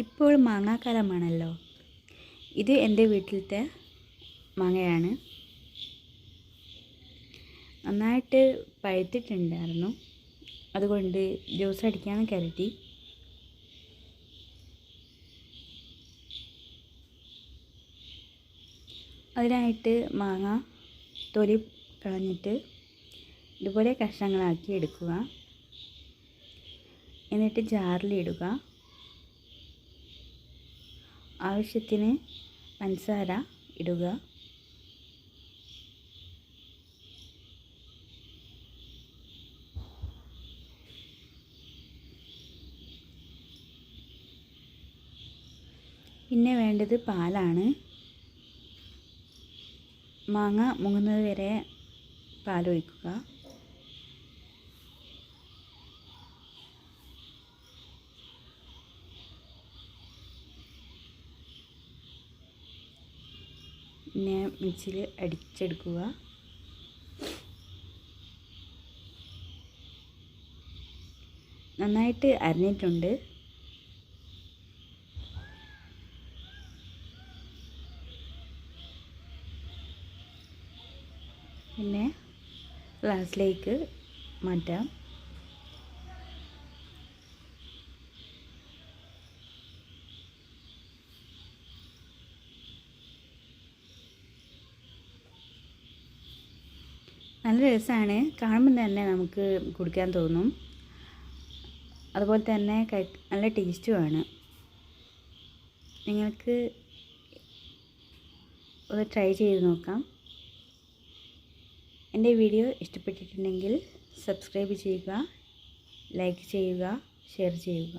ഇപ്പോൾ മാങ്ങാക്കാലമാണല്ലോ. ഇത് എന്റെ വീട്ടിലത്തെ മാങ്ങയാണ്. നന്നായിട്ട് പഴുത്തിട്ടുണ്ടായിരുന്നു. അതുകൊണ്ട് ജ്യൂസ് അടിക്കാമെന്ന് കരുതി. അതിനായിട്ട് മാങ്ങ തൊലി കളഞ്ഞിട്ട് ഇതുപോലെ കഷ്ണങ്ങളാക്കി എടുക്കുക. എന്നിട്ട് ജാറിലിടുക. ആവശ്യത്തിന് പഞ്ചസാര ഇടുക. പിന്നെ വേണ്ടത് പാലാണ്. മാങ്ങ മുങ്ങുന്നത് വരെ പാലൊഴിക്കുക. പിന്നെ മിക്സിയിൽ അടിച്ചെടുക്കുക. നന്നായിട്ട് അരിഞ്ഞിട്ടുണ്ട്. പിന്നെ ഗ്ലാസ്സിലേക്ക് മാറ്റാം. നല്ല രസമാണ് കാണുമ്പോൾ തന്നെ നമുക്ക് കുടിക്കാൻ തോന്നും. അതുപോലെ തന്നെ നല്ല ടേസ്റ്റുമാണ് നിങ്ങൾക്ക് ഒന്ന് ട്രൈ ചെയ്ത് നോക്കാം. എന്റെ വീഡിയോ ഇഷ്ടപ്പെട്ടിട്ടുണ്ടെങ്കിൽ സബ്സ്ക്രൈബ് ചെയ്യുക ലൈക്ക് ചെയ്യുക ഷെയർ ചെയ്യുക.